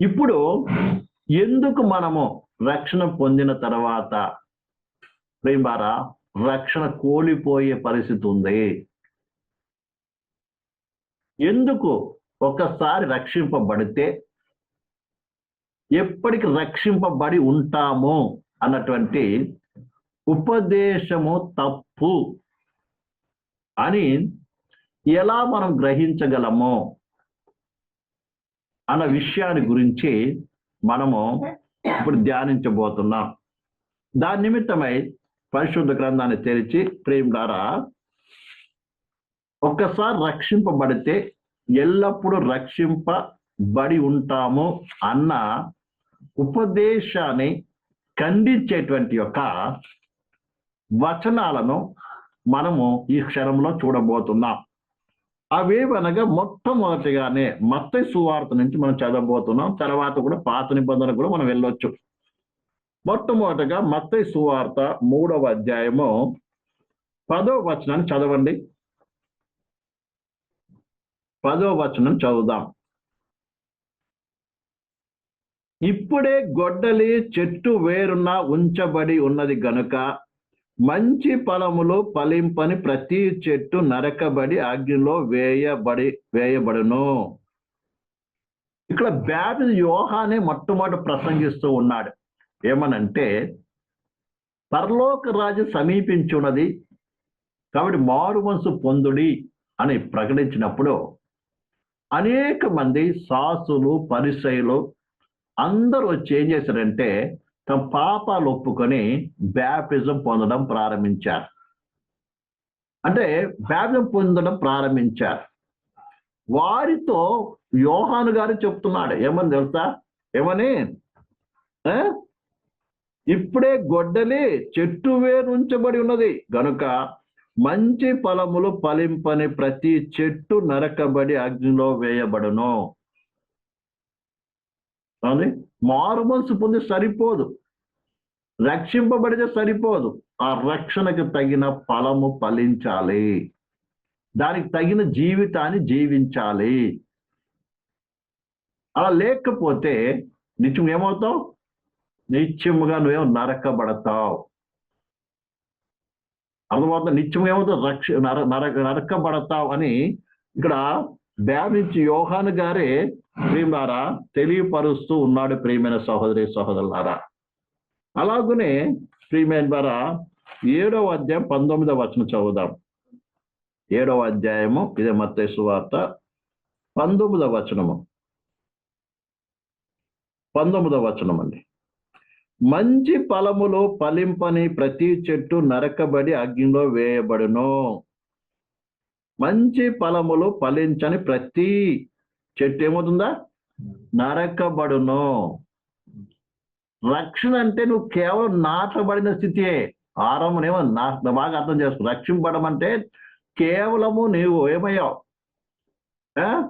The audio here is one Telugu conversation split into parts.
ఇప్పుడు ఎందుకు మనము రక్షణ పొందిన తర్వాత ప్రేమారా రక్షణ కోల్పోయే పరిస్థితి ఉంది? ఎందుకు ఒకసారి రక్షింపబడితే ఎప్పటికి రక్షింపబడి ఉంటాము అన్నటువంటి ఉపదేశము తప్పు అని ఎలా మనం గ్రహించగలము? అన్న విషయాన్ని గురించి మనము ఇప్పుడు ధ్యానించబోతున్నాం. దాని నిమిత్తమై పరిశుద్ధ గ్రంథాన్ని తెరిచి ప్రేమ ద్వారా ఒక్కసారి రక్షింపబడితే ఎల్లప్పుడూ రక్షింపబడి ఉంటాము అన్న ఉపదేశాన్ని ఖండించేటువంటి యొక్క వచనాలను మనము ఈ క్షణంలో చూడబోతున్నాం. అవేవనగా మొట్టమొదటిగానే మత్తయి సువార్త నుంచి మనం చదవబోతున్నాం. తర్వాత కూడా పాత నిబంధన కూడా మనం వెళ్ళొచ్చు. మొట్టమొదటగా మత్తయి సువార్త మూడవ అధ్యాయము పదో వచనాన్ని చదవండి. పదో వచనం చదువుదాం. ఇప్పుడే గొడ్డలి చెట్టు వేరున ఉంచబడి ఉన్నది గనుక మంచి ఫలములు ఫలింపని ప్రతి చెట్టు నరకబడి అగ్నిలో వేయబడి వేయబడును. ఇక్కడ బ్యాబి యోహానే మొట్టమొదటి ప్రసంగిస్తూ ఉన్నాడు. ఏమనంటే పరలోక రాజు సమీపించున్నది కాబట్టి మారు మనసు పొందుడి అని ప్రకటించినప్పుడు అనేక మంది సాసులు పరిసయులు అందరూ వచ్చి ఏం చేశారంటే పాపాలు ఒప్పుకొని బ్యాప్టిజం పొందడం ప్రారంభించారు. అంటే బ్యాప్టిజం పొందడం ప్రారంభించారు. వారితో యోహాను గారు చెప్తున్నాడు. ఏమని తెలుసా? ఏమని? ఆ? ఇప్పుడే గొడ్డలి చెట్టు వేరుంచబడి ఉన్నది. గనుక మంచి ఫలములు ఫలింపని ప్రతి చెట్టు నరకబడి అగ్నిలో వేయబడును. అవును? మారు మనసు పొంది సరిపోదు. రక్షింపబడితే సరిపోదు. ఆ రక్షణకు తగిన ఫలము ఫలించాలి. దానికి తగిన జీవితాన్ని జీవించాలి. అలా లేకపోతే నిత్యం ఏమవుతావు? నిత్యముగా నువ్వేమో నరకబడతావు. అర్థమవుతుంది? నిత్యం ఏమవుతావు? రక్ష నర నరక నరకబడతావు అని ఇక్కడ బ్యాబించి యోహాను గారే ప్రేమారా తెలియపరుస్తూ ఉన్నాడు ప్రేమైన సహోదరి సహోదరులారా. అలాగనే ప్రియమైన ద్వారా ఏడవ అధ్యాయం పంతొమ్మిదవ వచనం చదువుదాం. ఏడవ అధ్యాయము ఇదే మత్తయి వార్త పంతొమ్మిదవ వచనము. పంతొమ్మిదవ వచనం అండి మంచి ఫలములు ఫలింపని ప్రతి చెట్టు నరకబడి అగ్నిలో వేయబడును. మంచి ఫలములు ఫలించని ప్రతి చెట్టు ఏమవుతుందా? నరకబడును. రక్షణ అంటే నువ్వు కేవలం నాటబడిన స్థితియే. ఆరంభనేమో నా బాగా అర్థం చేసుకో. రక్షింపడం అంటే కేవలము నీవు ఏమయ్యావు? ఆ?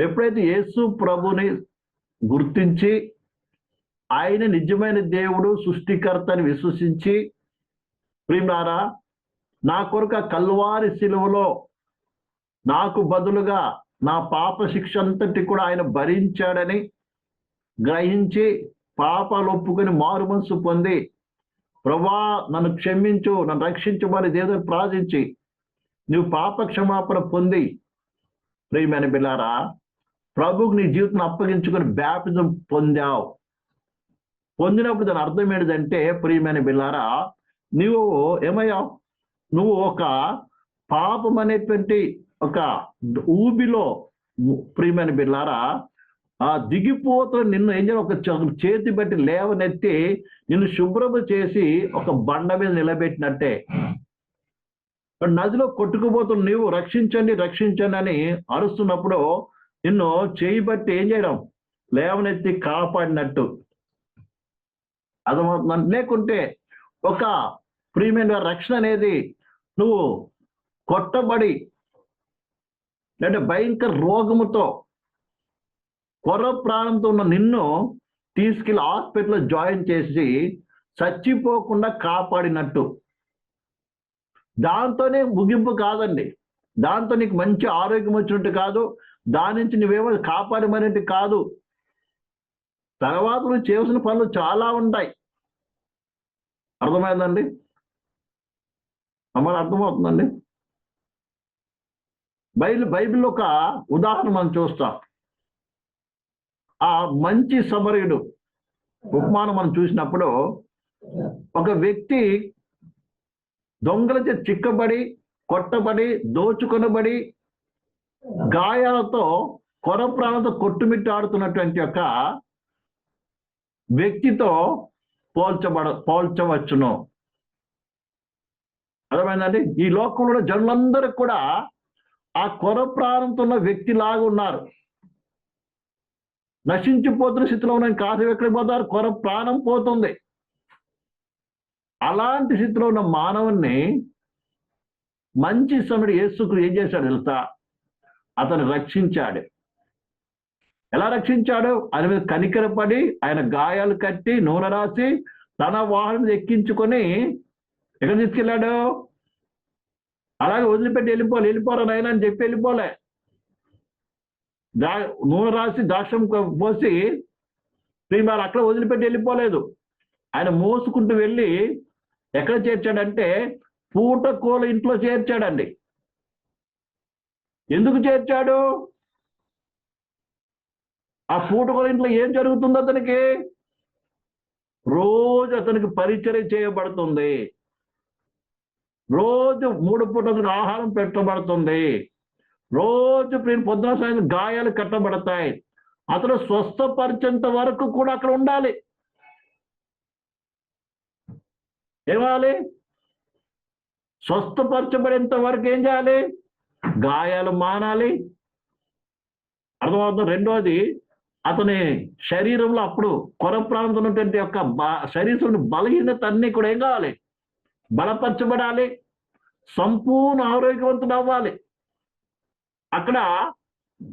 ఎప్పుడైతే యేసు ప్రభుని గుర్తించి ఆయన నిజమైన దేవుడు సృష్టికర్తని విశ్వసించి ప్రియులారా నా కొరకు కల్వారి శిలువలో నాకు బదులుగా నా పాప శిక్ష అంతటి కూడా ఆయన భరించాడని గ్రహించి పాపాలు ఒప్పుకొని మారు మనసు పొంది ప్రభా నన్ను క్షమించు నన్ను రక్షించమని దేవుని ప్రార్థించి నువ్వు పాప క్షమాపణ పొంది ప్రియమైన బిల్లారా ప్రభుకు నీ జీవితం అప్పగించుకొని బ్యాప్టిజం పొందావు. పొందినప్పుడు దాని అర్థం ఏంటంటే ప్రియమైన బిల్లారా నువ్వు ఏమయ్యావు? నువ్వు ఒక పాపం అనేటువంటి ఒక ఊబిలో ప్రియమైన బిల్లారా ఆ దిగిపోతున్న నిన్ను ఏం చేయాలి? ఒక చ- చేతి పెట్టి లేవనెత్తి నిన్ను శుభ్రము చేసి ఒక బండ మీద నిలబెట్టినట్టే. నదిలో కొట్టుకుపోతున్న నీవు రక్షించండి రక్షించండి అని అరుస్తున్నప్పుడు నిన్ను చేయి బట్టి ఏం చేయడం? లేవనెత్తి కాపాడినట్టు. అర్థమవుతుంది? లేకుంటే ఒక ప్రియమైన రక్షణ అనేది నువ్వు కొట్టబడి అంటే భయంకర రోగముతో కొర్ర ప్రాణంతో ఉన్న నిన్ను తీసుకెళ్ళి హాస్పిటల్లో జాయిన్ చేసి చచ్చిపోకుండా కాపాడినట్టు. దాంతోనే ముగింపు కాదండి. దాంతో నీకు మంచి ఆరోగ్యం వచ్చినట్టు కాదు. దాని నుంచి నువ్వేమో కాపాడమనేది కాదు. తర్వాత నువ్వు చేసిన పనులు చాలా ఉంటాయి. అర్థమైందండి? అమ్మ అర్థమవుతుందండి? బైబిల్ బైబిల్ ఒక ఉదాహరణ మనం చూస్తాం. ఆ మంచి సమరయుడు. ఉపమానం మనం చూసినప్పుడు ఒక వ్యక్తి దొంగలచే చిక్కబడి కొట్టబడి దోచుకొనబడి గాయాలతో కొర ప్రాణంతో కొట్టుమిట్టాడుతున్నటువంటి యొక్క వ్యక్తితో పోల్చబడ పోల్చవచ్చును. అర్థమైందండి? ఈ లోకంలో జనులందరూ కూడా ఆ కొర ప్రాణంతో ఉన్న వ్యక్తి లాగా ఉన్నారు. నశించిపోతున్న స్థితిలో ఉన్న కాదు ఎక్కడికి పోతారు కొర ప్రాణం పోతుంది. అలాంటి స్థితిలో ఉన్న మానవుణ్ణి మంచి సమయుడు యేసుకు ఏం చేశాడు తెలుసా? అతను రక్షించాడు. ఎలా రక్షించాడు? ఆయన మీద కనికరపడి ఆయన గాయాలు కట్టి నూనె రాసి తన వాహనం ఎక్కించుకొని ఎక్కడ తీసుకెళ్ళాడు? అలాగే వదిలిపెట్టి వెళ్ళిపోలే వెళ్ళిపోరా నాయన అని చెప్పి వెళ్ళిపోలే. దా నూనె రాసి దాక్షం పోసి శ్రీమారు అక్కడ వదిలిపెట్టి వెళ్ళిపోలేదు. ఆయన మోసుకుంటూ వెళ్ళి ఎక్కడ చేర్చాడంటే పూట కోల ఇంట్లో చేర్చాడండి. ఎందుకు చేర్చాడు? ఆ పూట కోల ఇంట్లో ఏం జరుగుతుంది అతనికి? రోజు అతనికి పరిచయం చేయబడుతుంది. రోజు మూడు పూటలకు ఆహారం పెట్టబడుతుంది. రోజు పొద్దున సాయంత్రం గాయాలు కట్టబడతాయి. అతను స్వస్థపరిచేంత వరకు కూడా అక్కడ ఉండాలి. ఏమాలి స్వస్థపరచబడేంత వరకు ఏం చేయాలి? గాయాలు మానాలి. అర్థమవుతుంది? రెండోది అతని శరీరంలో అప్పుడు కొర ప్రాంతం ఉన్నటువంటి యొక్క శరీరం బలహీనత అన్ని కూడా ఏం కావాలి? బలపరచబడాలి. సంపూర్ణ ఆరోగ్యవంతుడు అవ్వాలి. అక్కడ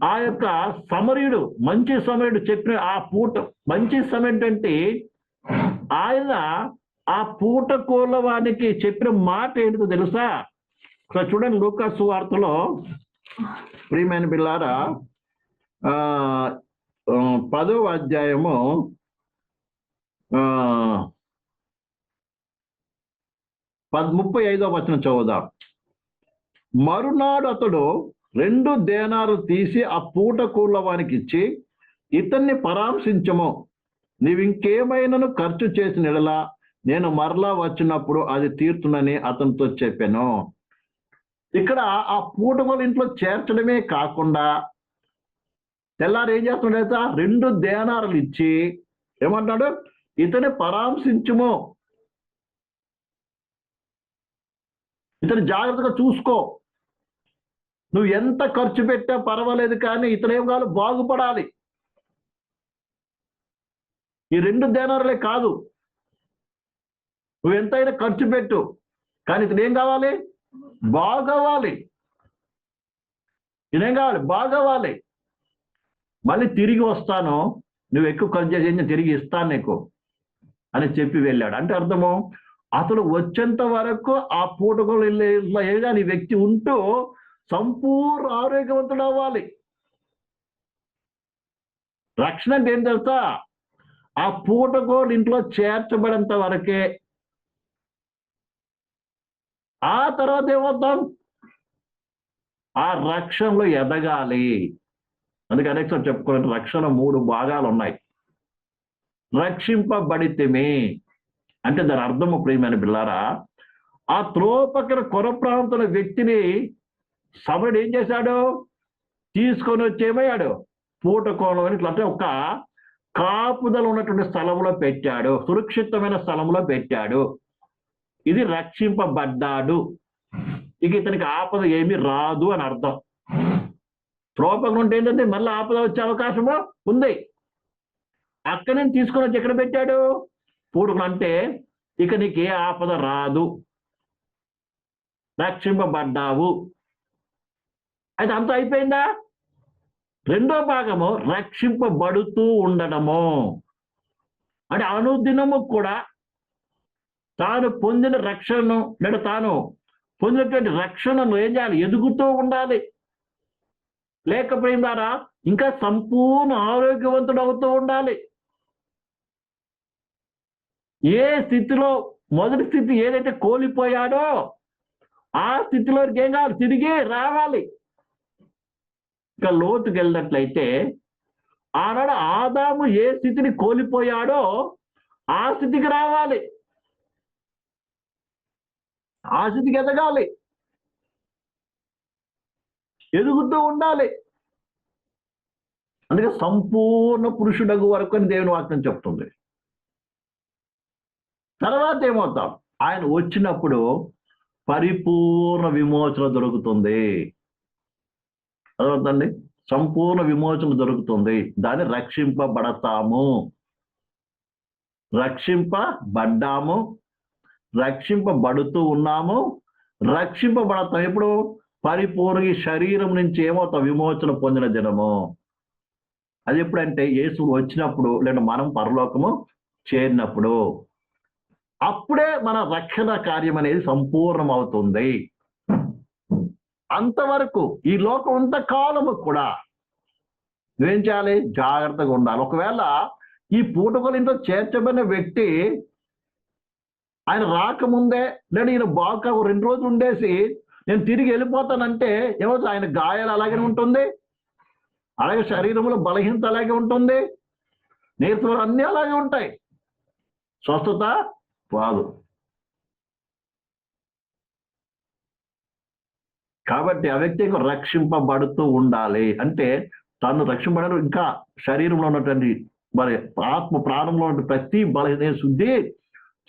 ఆ యొక్క సమరయుడు మంచి సమరుడు చెప్పిన ఆ పూట మంచి సమరుడు అంటే ఆయన ఆ పూట కోళ్ళవానికి చెప్పిన మాట ఏంటో తెలుసా? ఇక్కడ చూడండి లూకాసు వార్తలో. ప్రియమైన బిల్లారా ఆ అధ్యాయము ఆ పద్ ముప్పై ఐదో వచనం చదువుదాం. మరునాడు అతడు రెండు దేనాలు తీసి ఆ పూట కూలవానికి ఇచ్చి ఇతన్ని పరామర్శించము. నీవు ఇంకేమైనాను ఖర్చు చేసిన ఎడలా నేను మరలా వచ్చినప్పుడు అది తీర్చునని అతనితో చెప్పాను. ఇక్కడ ఆ పూటగోలు ఇంట్లో చేర్చడమే కాకుండా తెల్లారు ఏం చేస్తున్నాడు రెండు దేనారులు ఇచ్చి ఏమంటాడు ఇతని పరామర్శించుము. ఇతని జాగ్రత్తగా చూసుకో. నువ్వు ఎంత ఖర్చు పెట్టా పర్వాలేదు కానీ ఇతనేం కాదు కావాలి బాగుపడాలి. ఈ రెండు దేనారులే కాదు. నువ్వు ఎంతైనా ఖర్చు పెట్టు కానీ ఇతను ఏం కావాలి? బాగవ్వాలి. ఇదేం కావాలి? బాగవ్వాలి. మళ్ళీ తిరిగి వస్తాను నువ్వు ఎక్కువ ఖర్చు చేసి నేను తిరిగి ఇస్తాను నీకు అని చెప్పి వెళ్ళాడు. అంటే అర్థము అతడు వచ్చేంత వరకు ఆ పూటకులు ఏగా నీ వ్యక్తి ఉంటూ సంపూర్ణ ఆరోగ్యవంతుడు అవ్వాలి. రక్షణ అంటే ఏం తెలుసా? ఆ పూటకోలు ఇంట్లో చేర్చబడేంత వరకే. ఆ తర్వాత ఏమవుతాం? ఆ రక్షణలో ఎదగాలి. అందుకే అనేక చెప్పుకోవాలి రక్షణ మూడు భాగాలు ఉన్నాయి రక్షింపబడితేమే. అంటే దాని అర్థము ప్రియమైన పిల్లారా ఆ త్రోపకర కొర ప్రాంతంలో వ్యక్తిని సభడు ఏం చేశాడు? తీసుకొని వచ్చేమయ్యాడు పూటకోణం అని ఇట్లా ఒక కాపుదలు ఉన్నటువంటి స్థలంలో పెట్టాడు. సురక్షితమైన స్థలంలో పెట్టాడు. ఇది రక్షింపబడ్డాడు. ఇక ఇతనికి ఆపద ఏమి రాదు అని అర్థం. త్రోపకం ఉంటే ఏంటంటే మళ్ళీ ఆపద వచ్చే అవకాశము ఉంది. అక్కడి నుంచి తీసుకొని వచ్చి ఎక్కడ పెట్టాడు? పూడుకులు అంటే ఇక నీకు ఏ ఆపద రాదు. రక్షింపబడ్డావు. అయితే అంత అయిపోయిందా? రెండో భాగము రక్షింపబడుతూ ఉండడము. అంటే అనుదినము కూడా తాను పొందిన రక్షణను లేదా తాను పొందినటువంటి రక్షణను ఏం చేయాలి? ఎదుగుతూ ఉండాలి. లేకపోయిందారా ఇంకా సంపూర్ణ ఆరోగ్యవంతుడు అవుతూ ఉండాలి. ఏ స్థితిలో మొదటి స్థితి ఏదైతే కోల్పోయాడో ఆ స్థితిలోకి ఏం కావాలి? తిరిగి రావాలి. ఇంకా లోతుకు వెళ్ళినట్లయితే ఆనాడు ఆదాము ఏ స్థితిని కోల్పోయాడో ఆ స్థితికి రావాలి. ఆ స్థితికి ఎదగాలి. ఎదుగుతూ ఉండాలి. అందుకే సంపూర్ణ పురుషుడగు వరకు అని దేవుని వాక్యం చెప్తుంది. తర్వాత ఏమవుతాం? ఆయన వచ్చినప్పుడు పరిపూర్ణ విమోచన దొరుకుతుంది. అదవుతండి సంపూర్ణ విమోచన దొరుకుతుంది దాన్ని రక్షింపబడతాము. రక్షింపబడ్డాము. రక్షింపబడుతూ ఉన్నాము. రక్షింపబడతాం. ఎప్పుడు? పరిపూర్ణ శరీరం నుంచి ఏమవుతాం? విమోచన పొందిన దినము. అది ఎప్పుడంటే యేసు వచ్చినప్పుడు లేదా మనం పరలోకము చేరినప్పుడు. అప్పుడే మన రక్షణ కార్యం అనేది సంపూర్ణం అవుతుంది అంతవరకు ఈ లోకం అంత కాలము కూడా నువ్వేం చేయాలి? జాగ్రత్తగా ఉండాలి. ఒకవేళ ఈ పూటకలు చేర్చబడిన వ్యక్తి ఆయన రాకముందే నేను ఈయన బాగా రెండు రోజులు ఉండేసి నేను తిరిగి వెళ్ళిపోతానంటే ఏమవుతుంది? ఆయన గాయాలు అలాగే ఉంటుంది. అలాగే శరీరంలో బలహీనత అలాగే ఉంటుంది. నీరసం అన్నీ అలాగే ఉంటాయి. స్వస్థత రాదు. కాబట్టి ఆ వ్యక్తి రక్షింపబడుతూ ఉండాలి. అంటే తను రక్షింపబడరు ఇంకా శరీరంలో ఉన్నటువంటి మరి ఆత్మ ప్రాణంలో ఉన్న ప్రతి బలహీన శుద్ధి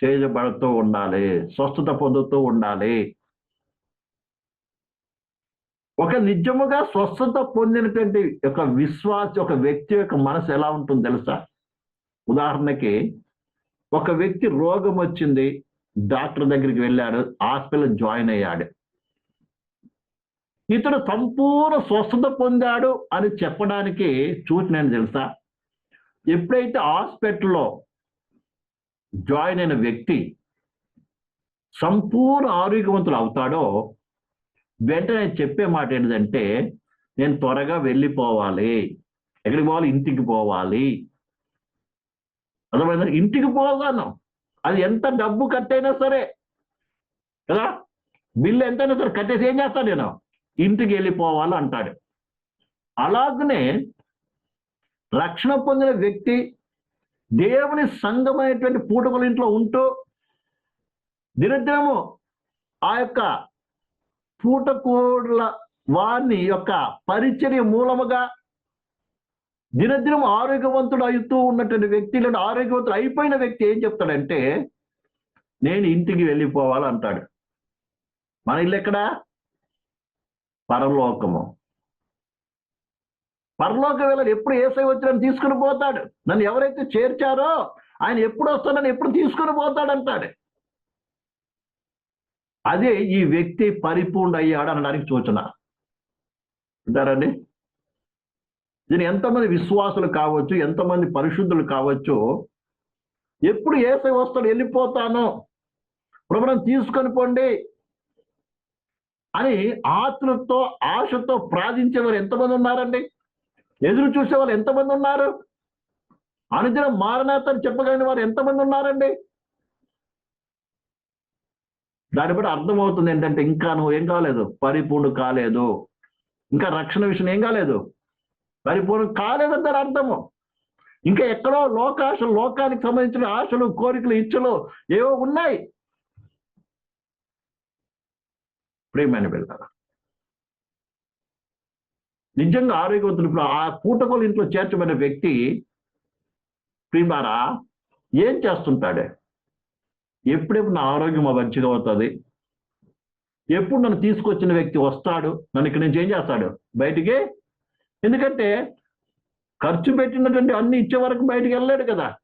చేయబడుతూ ఉండాలి. స్వస్థత పొందుతూ ఉండాలి. ఒక నిజముగా స్వస్థత పొందినటువంటి ఒక విశ్వాస ఒక వ్యక్తి యొక్క మనసు ఎలా ఉంటుంది తెలుసా? ఉదాహరణకి ఒక వ్యక్తి రోగం వచ్చింది డాక్టర్ దగ్గరికి వెళ్ళాడు హాస్పిటల్ జాయిన్ అయ్యాడు. ఇతడు సంపూర్ణ స్వస్థత పొందాడు అని చెప్పడానికి చూసినాను తెలుసా? ఎప్పుడైతే హాస్పిటల్లో జాయిన్ అయిన వ్యక్తి సంపూర్ణ ఆరోగ్యవంతులు అవుతాడో వెంటనే చెప్పే మాట ఏంటంటే నేను త్వరగా వెళ్ళిపోవాలి. ఎక్కడికి పోవాలి? ఇంటికి పోవాలి. అర్థమైందా? ఇంటికి పోగాను. అది ఎంత డబ్బు కట్టైనా సరే కదా? బిల్లు ఎంతైనా సరే కట్టేసి ఏం చేస్తాను నేను? ఇంటికి వెళ్ళిపోవాలి అంటాడు. అలాగనే రక్షణ పొందిన వ్యక్తి దేవుని సంఘమైనటువంటి పూటకుల ఇంట్లో ఉంటూ దినదినము ఆ యొక్క పూటకూడల వారిని యొక్క పరిచర్య మూలముగా దినదినం ఆరోగ్యవంతుడు అవుతూ ఉన్నటువంటి వ్యక్తి లేదా ఆరోగ్యవంతుడు అయిపోయిన వ్యక్తి ఏం చెప్తాడంటే నేను ఇంటికి వెళ్ళిపోవాలంటాడు మన ఇల్లు ఎక్కడా? పరలోకము. పరలోక వేళ ఎప్పుడు ఏసై వచ్చినని తీసుకుని పోతాడు? నన్ను ఎవరైతే చేర్చారో ఆయన ఎప్పుడు వస్తాడని ఎప్పుడు తీసుకుని పోతాడంటాడు అదే ఈ వ్యక్తి పరిపూర్ణ అయ్యాడు అనడానికి సూచన. అంటారండి? దీని ఎంతమంది విశ్వాసులు కావచ్చు ఎంతమంది పరిశుద్ధులు కావచ్చు ఎప్పుడు ఏసై వస్తాడు వెళ్ళిపోతాను. ప్రభుత్వం తీసుకొని పోండి. అని ఆతృతో ఆశతో ప్రార్థించేవారు ఎంతమంది ఉన్నారండి? ఎదురు చూసేవారు ఎంతమంది ఉన్నారు? అనుదినం మారణాతని చెప్పగలిగిన వారు ఎంతమంది ఉన్నారండి? దాన్ని బట్టి అర్థమవుతుంది ఏంటంటే ఇంకా నువ్వు ఏం కాలేదు? పరిపూర్ణ కాలేదు. ఇంకా రక్షణ విషయం ఏం కాలేదు? పరిపూర్ణం కాలేదని దాని అర్థము. ఇంకా ఎక్కడో లోకాశలు లోకానికి సంబంధించిన ఆశలు కోరికలు ఇచ్చలు ఏవో ఉన్నాయి. ప్రేమైన వెళ్ళారా నిజంగా ఆరోగ్యవంతులు ఇప్పుడు ఆ పూటకోలు ఇంట్లో చేర్చబడిన వ్యక్తి ప్రియులారా ఏం చేస్తుంటాడే? ఎప్పుడెప్పుడు నా ఆరోగ్యం మంచిగా అవుతుంది? ఎప్పుడు నన్ను తీసుకొచ్చిన వ్యక్తి వస్తాడు? నన్ను ఇక్కడ నుంచి ఏం చేస్తాడు? బయటికి? ఎందుకంటే ఖర్చు పెట్టినటువంటి అన్ని ఇచ్చే వరకు బయటికి వెళ్ళలేడు కదా.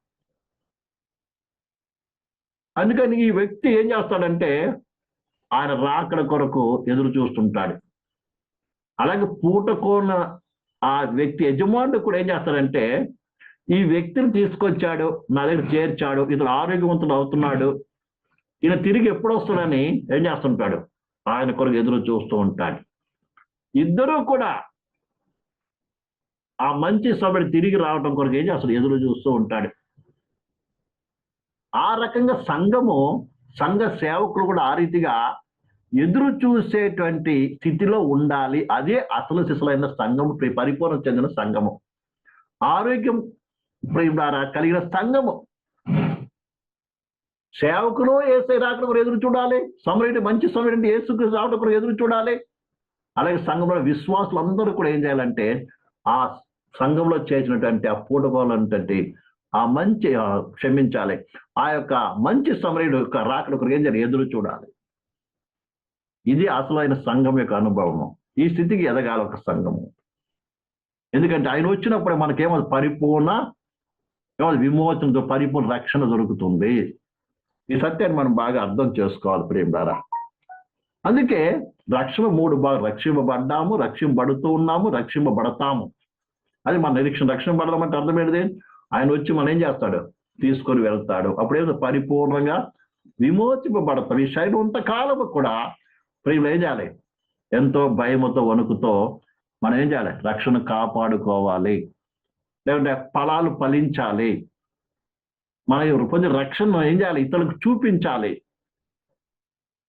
అందుకని ఈ వ్యక్తి ఏం చేస్తాడంటే ఆయన రాకడ కొరకు ఎదురు చూస్తుంటాడు. అలాగే పూటకోన ఆ వ్యక్తి యజమానుడు కూడా ఏం చేస్తాడంటే ఈ వ్యక్తిని తీసుకొచ్చాడు నా దగ్గర చేర్చాడు ఇతను ఆరోగ్యవంతుడు అవుతున్నాడు ఈయన తిరిగి ఎప్పుడు వస్తాడని ఏం చేస్తుంటాడు? ఆయన కొరకు ఎదురు చూస్తూ ఉంటాడు. ఇద్దరూ కూడా ఆ మంచి సభడి తిరిగి రావడం కొరకు ఏం చేస్తాడు? ఎదురు చూస్తూ ఉంటాడు. ఆ రకంగా సంఘము సంఘ సేవకులు కూడా ఆ రీతిగా ఎదురు చూసేటువంటి స్థితిలో ఉండాలి. అదే అసలు శిశులైన సంఘము పరిపూర్ణ చెందిన సంఘము. ఆరోగ్యం ప్రియులారా కలిగిన సంఘము. సేవకులు ఏసై రాకడ కూడా ఎదురు చూడాలి. సమరుడి మంచి సమరుడి ఏసుకు రావడం కూడా ఎదురు చూడాలి. అలాగే సంఘంలో విశ్వాసులు అందరూ కూడా ఏం చేయాలంటే ఆ సంఘంలో చేసినటువంటి ఆ పూటకోవాలంటే ఆ మంచి క్షమించాలి. ఆ యొక్క మంచి సమరయుడు యొక్క రాకడ కూడా ఏం జరిగి ఎదురు చూడాలి. ఇది అసలైన సంఘం యొక్క అనుభవము. ఈ స్థితికి ఎదగాలి ఒక సంఘము. ఎందుకంటే ఆయన వచ్చినప్పుడు మనకేమో పరిపూర్ణ ఏమో విమోచనతో పరిపూర్ణ రక్షణ దొరుకుతుంది. ఈ సత్యాన్ని మనం బాగా అర్థం చేసుకోవాలి ప్రేమ ద్వారా అందుకే రక్షణ మూడు బాగా రక్షింపబడ్డాము రక్షింపబడుతూ ఉన్నాము రక్షింపబడతాము. అది మన నిరీక్షణ. రక్షింపబడడం అంటే అర్థం ఏంటిది? ఆయన వచ్చి మనం ఏం చేస్తాడు? తీసుకొని వెళ్తాడు. అప్పుడేదో పరిపూర్ణంగా విమోచింపబడతాం ఈ శైలి కాలము కూడా ప్రియులు ఏం చేయాలి? ఎంతో భయముతో వణుకుతో మనం ఏం చేయాలి? రక్షణ కాపాడుకోవాలి. లేకుంటే ఫలాలు ఫలించాలి. మన కొంచెం రక్షణ ఏం చేయాలి? ఇతరులకు చూపించాలి.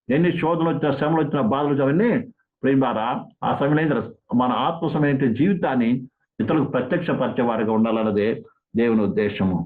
ఎన్ని శోధనలు వచ్చినా శ్రమలు వచ్చినా బాధలు వచ్చినా అవన్నీ ప్రేమారా ఆ సమయంలో ఏం మన ఆత్మ సమయం జీవితాన్ని ఇతరులకు ప్రత్యక్షపరిచే వారిగా ఉండాలన్నదే దేవుని ఉద్దేశము.